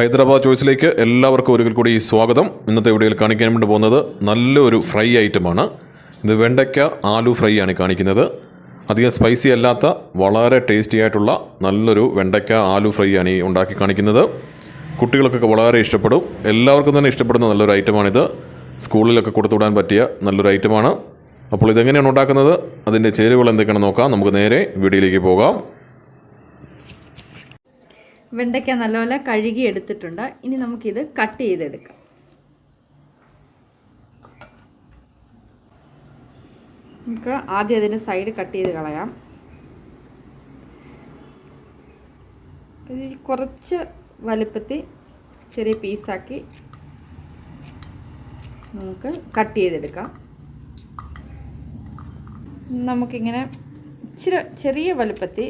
ഹൈദരാബാദ് ചോയ്സിലേക്ക് എല്ലാവർക്കും ഒരിക്കൽ കൂടി സ്വാഗതം. ഇന്നത്തെ വീഡിയോയിൽ കാണിക്കാൻ വേണ്ടി പോകുന്നത് നല്ലൊരു ഫ്രൈ ഐറ്റമാണ്. ഇത് വെണ്ടയ്ക്ക ആലു ഫ്രൈ ആണ് കാണിക്കുന്നത്. അധികം സ്പൈസി അല്ലാത്ത വളരെ ടേസ്റ്റി ആയിട്ടുള്ള നല്ലൊരു വെണ്ടയ്ക്ക ആലു ഫ്രൈ ആണ് ഈ ഉണ്ടാക്കി കാണിക്കുന്നത്. കുട്ടികൾക്കൊക്കെ വളരെ ഇഷ്ടപ്പെടും. എല്ലാവർക്കും തന്നെ ഇഷ്ടപ്പെടുന്ന നല്ലൊരു ഐറ്റമാണിത്. സ്കൂളിലൊക്കെ കൊടുത്തുവിടാൻ പറ്റിയ നല്ലൊരു ഐറ്റമാണ്. അപ്പോൾ ഇതെങ്ങനെയാണ് ഉണ്ടാക്കുന്നത്? അതിന്റെ ചേരുവകൾ എന്തൊക്കെയാണെന്ന് നോക്കാം. നമുക്ക് നേരെ വീഡിയോയിലേക്ക് പോകാം. വെണ്ടയ്ക്ക നല്ലപോലെ കഴുകി എടുത്തിട്ടുണ്ട് ഇനി നമുക്കിത് കട്ട് ചെയ്തെടുക്കാം. നമുക്ക് ആദ്യം അതിന്റെ സൈഡ് കട്ട് ചെയ്ത് കളയാം. കുറച്ച് വലുപ്പത്തിൽ ചെറിയ പീസാക്കി നമുക്ക് കട്ട് ചെയ്തെടുക്കാം. നമുക്കിങ്ങനെ ഇച്ചിരി ചെറിയ വലുപ്പത്തിൽ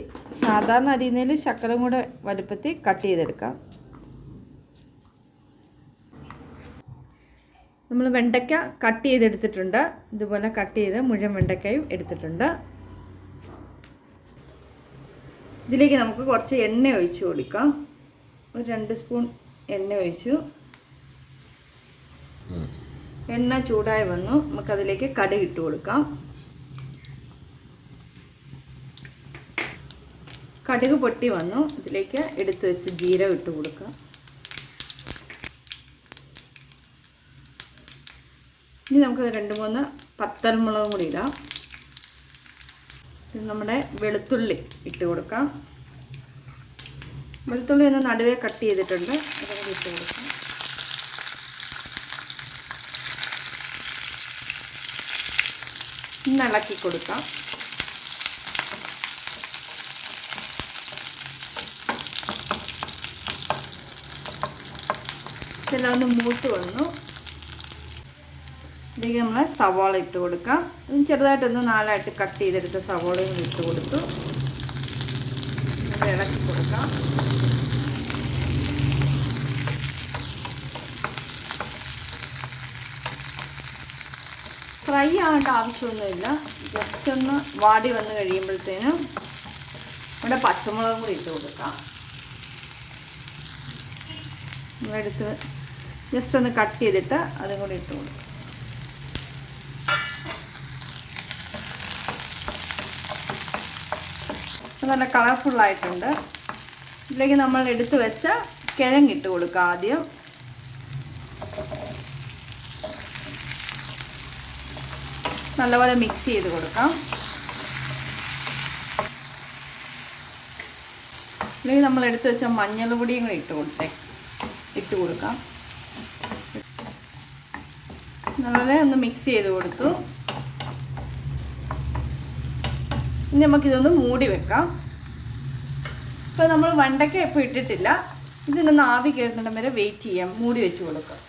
സാധാരണ അരിയുന്നതിൽ ശക്കലം കൂടെ വലുപ്പത്തിൽ കട്ട് ചെയ്തെടുക്കാം. നമ്മൾ വെണ്ടയ്ക്ക കട്ട് ചെയ്തെടുത്തിട്ടുണ്ട്. ഇതുപോലെ കട്ട് ചെയ്ത് മുഴുവൻ വെണ്ടയ്ക്കയും എടുത്തിട്ടുണ്ട്. ഇതിലേക്ക് നമുക്ക് കുറച്ച് എണ്ണ ഒഴിച്ചു കൊടുക്കാം. ഒരു രണ്ട് സ്പൂൺ എണ്ണ ഒഴിച്ചു. എണ്ണ ചൂടായി വന്നു. നമുക്കതിലേക്ക് കടുക് ഇട്ട് കൊടുക്കാം. കടുക് പൊട്ടി വന്നു. ഇതിലേക്ക് എടുത്തു വെച്ച് ജീരകം ഇട്ട് കൊടുക്കുക. ഇനി നമുക്ക് രണ്ട് മൂന്ന് പത്തൽമുളകും കൂടി ഇടാം. ഇത് നമ്മുടെ വെളുത്തുള്ളി ഇട്ട് കൊടുക്കാം. വെളുത്തുള്ളി ഒന്ന് നടുവേ കട്ട് ചെയ്തിട്ടുണ്ട്. അതും കൂടി ഇട്ട് കൊടുക്കാം. ഇളക്കി കൊടുക്കാം. ഇതെല്ലാം ഒന്ന് മൂത്ത് വന്നു. ഇതിലേക്ക് നമ്മൾ സവാള ഇട്ട് കൊടുക്കാം. ചെറുതായിട്ടൊന്ന് നാലായിട്ട് കട്ട് ചെയ്തെടുത്ത സവാളയും ഇട്ട് കൊടുത്തു. ഇളക്കി കൊടുക്കാം. ഫ്രൈ ആവേണ്ട ആവശ്യമൊന്നുമില്ല. ജസ്റ്റ് ഒന്ന് വാടി വന്ന് കഴിയുമ്പോഴത്തേനും ഇവിടെ പച്ചമുളകും കൂടി ഇട്ട് കൊടുക്കാം. നമ്മളെടുത്ത് ജസ്റ്റ് ഒന്ന് കട്ട് ചെയ്തിട്ട് അതും കൂടി ഇട്ട് കൊടുക്കും. നല്ല കളർഫുള്ളായിട്ടുണ്ട് ഇതിലേക്ക് നമ്മൾ എടുത്തു വെച്ച കിഴങ്ങിട്ട് കൊടുക്കുക ആദ്യം. നല്ലപോലെ മിക്സ് ചെയ്ത് കൊടുക്കാം. അല്ലെങ്കിൽ നമ്മൾ എടുത്തു വെച്ച മഞ്ഞൾ പൊടിയും കൂടി ഇട്ട് കൊടുത്തേ ഇട്ട് കൊടുക്കാം. നല്ലപോലെ ഒന്ന് മിക്സ് ചെയ്ത് കൊടുത്തു. ഇനി നമുക്കിതൊന്ന് മൂടി വെക്കാം. ഇപ്പോൾ നമ്മൾ വണ്ടയ്ക്ക ഇപ്പോൾ ഇട്ടിട്ടില്ല. ഇതിനൊന്ന് ആവി കയറുന്നിടം വരെ വെയിറ്റ് ചെയ്യാം. മൂടി വെച്ച് കൊടുക്കാം.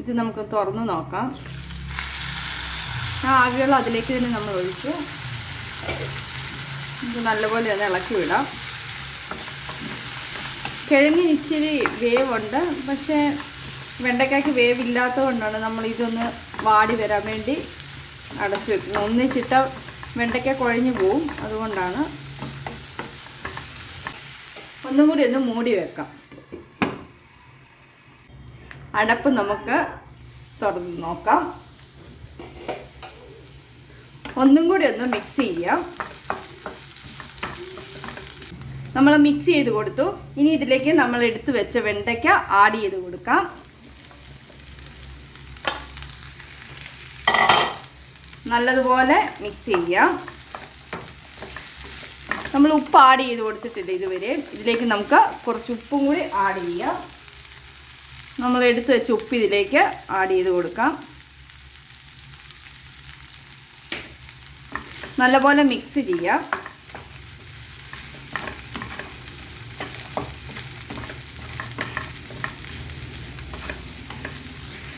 ഇത് നമുക്ക് തുറന്ന് നോക്കാം. ആ ആവികൾ അതിലേക്ക് തന്നെ നമ്മൾ ഒഴിച്ചു ഇത് നല്ലപോലെ ഒന്ന് ഇളക്കി വിടാം. കിഴങ്ങിന് ഇച്ചിരി വേവുണ്ട്. പക്ഷേ വെണ്ടയ്ക്കായ്ക്ക് വേവില്ലാത്തത് കൊണ്ടാണ് നമ്മൾ ഇതൊന്ന് വാടി വരാൻ വേണ്ടി അടച്ചു വെക്കുന്നത്. ഒന്നിച്ചിട്ട വെണ്ടയ്ക്ക കുഴഞ്ഞു പോവും. അതുകൊണ്ടാണ് ഒന്നും കൂടി ഒന്ന് മൂടി വെക്കാം. അടപ്പ് നമുക്ക് തുറന്ന് നോക്കാം. ഒന്നും കൂടി ഒന്ന് മിക്സ് ചെയ്യാം. നമ്മൾ മിക്സ് ചെയ്ത് കൊടുത്തു. ഇനി ഇതിലേക്ക് നമ്മൾ എടുത്തു വെച്ച വെണ്ടയ്ക്ക ആഡ് ചെയ്ത് കൊടുക്കാം. നല്ലതുപോലെ മിക്സ് ചെയ്യാം നമ്മൾ ഉപ്പ് ആഡ് ചെയ്ത് കൊടുത്തിട്ടില്ല ഇതുവരെ? ഇതിലേക്ക് നമുക്ക് കുറച്ച് ഉപ്പും കൂടി ആഡ് ചെയ്യാം നമ്മൾ എടുത്തു വെച്ച ഉപ്പ് ഇതിലേക്ക് ആഡ് ചെയ്ത് കൊടുക്കാം. നല്ലപോലെ മിക്സ് ചെയ്യാം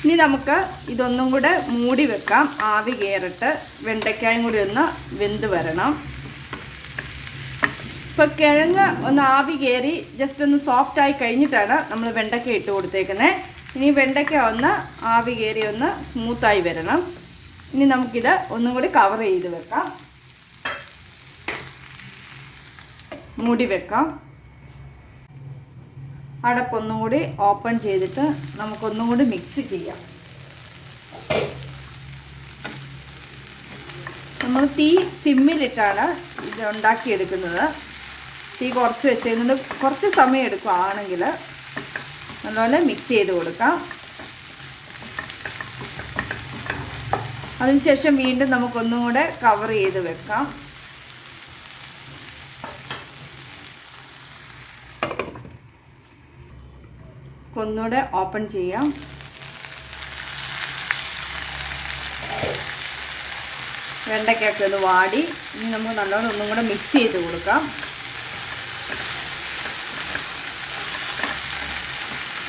ഇനി നമുക്ക് ഇതൊന്നും കൂടെ മൂടി വെക്കാം. ആവി കയറിട്ട് വെണ്ടയ്ക്കായും കൂടി ഒന്ന് വെന്ത് വരണം. ഇപ്പോൾ കിഴങ്ങ് ഒന്ന് ആവി കയറി ജസ്റ്റ് ഒന്ന് സോഫ്റ്റ് ആയി കഴിഞ്ഞിട്ടാണ് നമ്മൾ വെണ്ടയ്ക്ക ഇട്ട് കൊടുത്തേക്കുന്നത് ഇനി വെണ്ടയ്ക്ക ഒന്ന് ആവി കയറി ഒന്ന് സ്മൂത്തായി വരണം. ഇനി നമുക്കിത് ഒന്നും കൂടി കവർ ചെയ്ത് വെക്കാം. മൂടി വെക്കാം. അടപ്പൊന്നും കൂടി ഓപ്പൺ ചെയ്തിട്ട് നമുക്കൊന്നും കൂടി മിക്സ് ചെയ്യാം. നമ്മൾ തീ സിമ്മിലിട്ടാണ് ഇത് ഉണ്ടാക്കിയെടുക്കുന്നത്. തീ കുറച്ച് വെച്ച് കഴിഞ്ഞാൽ കുറച്ച് സമയം എടുക്കുകയാണെങ്കിൽ നല്ലപോലെ മിക്സ് ചെയ്ത് കൊടുക്കാം. അതിനുശേഷം വീണ്ടും നമുക്കൊന്നും കൂടെ കവർ ചെയ്ത് വെക്കാം. ഒന്നുകൂടെ ഓപ്പൺ ചെയ്യാം. വെണ്ടയ്ക്കൊക്കെ ഒന്ന് വാടി. ഇനി നമുക്ക് നല്ലോണം ഒന്നും കൂടെ മിക്സ് ചെയ്ത് കൊടുക്കാം.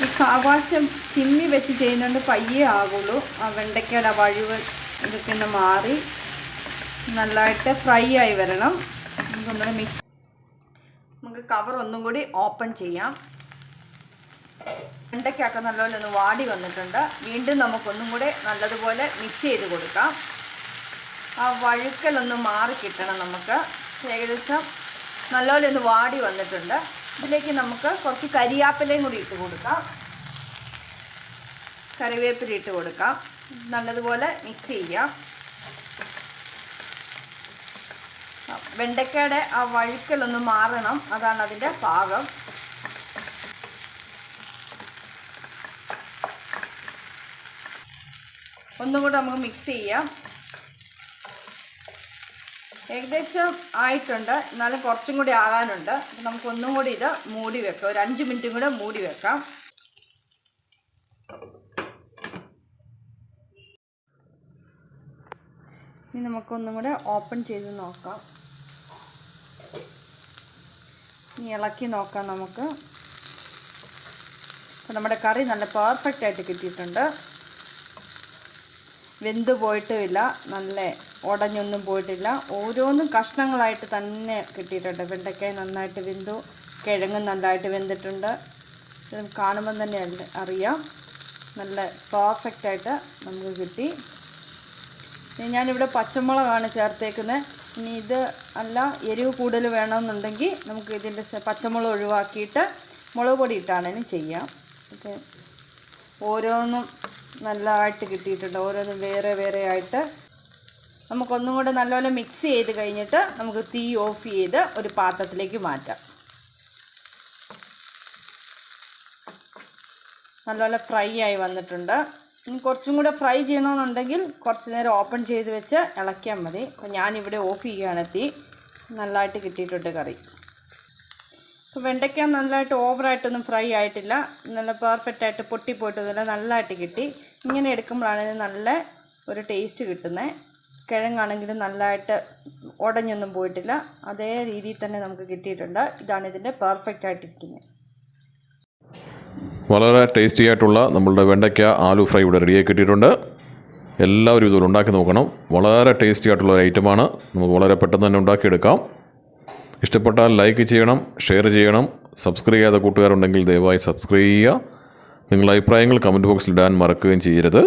ഈ സാവകാശം സിമ്മി വെച്ച് ചെയ്യുന്നുണ്ട് പയ്യേ ആകുള്ളൂ ആ വെണ്ടയ്ക്കയുടെ വഴിവ് ഇതൊക്കെ ഒന്ന് മാറി നല്ലതായിട്ട് ഫ്രൈ ആയി വരണം. നമുക്കൊന്നുകൂടെ മിക്സ് നമുക്ക് കവർ ഒന്നും കൂടി ഓപ്പൺ ചെയ്യാം. വെണ്ടയ്ക്കൊക്കെ നല്ലപോലെ ഒന്ന് വാടി വന്നിട്ടുണ്ട്. വീണ്ടും നമുക്കൊന്നും കൂടെ നല്ലതുപോലെ മിക്സ് ചെയ്ത് കൊടുക്കാം. ആ വഴുക്കലൊന്ന് മാറി കിട്ടണം നമുക്ക്. ഏകദേശം നല്ലപോലെ ഒന്ന് വാടി വന്നിട്ടുണ്ട്. ഇതിലേക്ക് നമുക്ക് കുറച്ച് കരിയാപ്പിലയും കൂടി ഇട്ട് കൊടുക്കാം. കറിവേപ്പില ഇട്ട് കൊടുക്കാം. നല്ലതുപോലെ മിക്സ് ചെയ്യാം. വെണ്ടയ്ക്കയുടെ ആ വഴുക്കലൊന്ന് മാറണം. അതാണ് അതിന്റെ പാകം ഒന്നും കൂടെ നമുക്ക് മിക്സ് ചെയ്യാം. ഏകദേശം ആയിട്ടുണ്ട്. എന്നാലും കുറച്ചും കൂടി ആകാനുണ്ട്. അപ്പം നമുക്ക് ഒന്നും കൂടി ഇത് മൂടി വെക്കാം. ഒരു അഞ്ച് മിനിറ്റും കൂടെ മൂടി വെക്കാം. ഇനി നമുക്കൊന്നും കൂടെ ഓപ്പൺ ചെയ്ത് നോക്കാം. ഇനി ഇളക്കി നോക്കാം നമുക്ക്. നമ്മുടെ കറി നല്ല പെർഫെക്റ്റ് ആയിട്ട് കിട്ടിയിട്ടുണ്ട്. വെന്ത് പോയിട്ടുമില്ല. നല്ല ഉടഞ്ഞൊന്നും പോയിട്ടില്ല. ഓരോന്നും കഷ്ണങ്ങളായിട്ട് തന്നെ കിട്ടിയിട്ടുണ്ട്. വെണ്ടയ്ക്കായി നന്നായിട്ട് വെന്തു. കിഴങ്ങ് നന്നായിട്ട് വെന്തിട്ടുണ്ട്. കാണുമ്പം തന്നെ അറിയാം. നല്ല പെർഫെക്റ്റ് ആയിട്ട് നമുക്ക് കിട്ടി. ഞാനിവിടെ പച്ചമുളകാണ് ചേർത്തേക്കുന്നത് ഇനി ഇത് അല്ല എരിവ് കൂടുതൽ വേണമെന്നുണ്ടെങ്കിൽ നമുക്ക് ഇതിന്റെ പച്ചമുളക് ഒഴിവാക്കിയിട്ട് മുളക് പൊടി ഇട്ടാണെങ്കിലും ചെയ്യാം. ഓരോന്നും നല്ലതായിട്ട് കിട്ടിയിട്ടുണ്ട്. ഓരോന്നും വേറെ വേറെ ആയിട്ട് നമുക്കൊന്നും കൂടെ നല്ലപോലെ മിക്സ് ചെയ്ത് കഴിഞ്ഞിട്ട് നമുക്ക് തീ ഓഫ് ചെയ്ത് ഒരു പാത്രത്തിലേക്ക് മാറ്റാം. നല്ലപോലെ ഫ്രൈ ആയി വന്നിട്ടുണ്ട്. ഇനി കുറച്ചും കൂടെ ഫ്രൈ ചെയ്യണമെന്നുണ്ടെങ്കിൽ കുറച്ച് നേരം ഓപ്പൺ ചെയ്ത് വെച്ച് ഇളക്കിയാൽ മതി. അപ്പോൾ ഞാനിവിടെ ഓഫ് ചെയ്യുകയാണ് തീ. നല്ലതായിട്ട് കിട്ടിയിട്ടുണ്ട് കറി. ഇപ്പോൾ വെണ്ടയ്ക്ക നല്ലതായിട്ട് ഓവറായിട്ടൊന്നും ഫ്രൈ ആയിട്ടില്ല. നല്ല പെർഫെക്റ്റ് ആയിട്ട് പൊട്ടിപ്പോയിട്ടൊന്നുമില്ല നല്ലതായിട്ട് കിട്ടി. ഇങ്ങനെ എടുക്കുമ്പോഴാണ് ഇതിന് നല്ല ഒരു ടേസ്റ്റ് കിട്ടുന്നത് കിഴങ്ങാണെങ്കിലും നല്ലതായിട്ട് ഉടഞ്ഞൊന്നും പോയിട്ടില്ല. അതേ രീതിയിൽ തന്നെ നമുക്ക് കിട്ടിയിട്ടുണ്ട്. ഇതാണ് ഇതിന്റെ പെർഫെക്റ്റ് ആയിട്ടിരിക്കുന്നത് വളരെ ടേസ്റ്റി ആയിട്ടുള്ള നമ്മളുടെ വെണ്ടയ്ക്ക ആലു ഫ്രൈ ഇവിടെ റെഡിയായി കിട്ടിയിട്ടുണ്ട്. എല്ലാവരും ഇതുപോലെ ഉണ്ടാക്കി നോക്കണം. വളരെ ടേസ്റ്റി ആയിട്ടുള്ള ഒരു ഐറ്റമാണ് നമുക്ക് വളരെ പെട്ടെന്ന് തന്നെ ഉണ്ടാക്കിയെടുക്കാം. ഇഷ്ടപ്പെട്ടാൽ ലൈക്ക് ചെയ്യണം ഷെയർ ചെയ്യണം സബ്സ്ക്രൈബ് ചെയ്യാത്ത കൂട്ടുകാരുണ്ടെങ്കിൽ ദയവായി സബ്സ്ക്രൈബ് ചെയ്യുക. നിങ്ങളുടെ അഭിപ്രായങ്ങൾ കമന്റ് ബോക്സിൽ ഇടാൻ മറക്കുകയും ചെയ്യരുത്.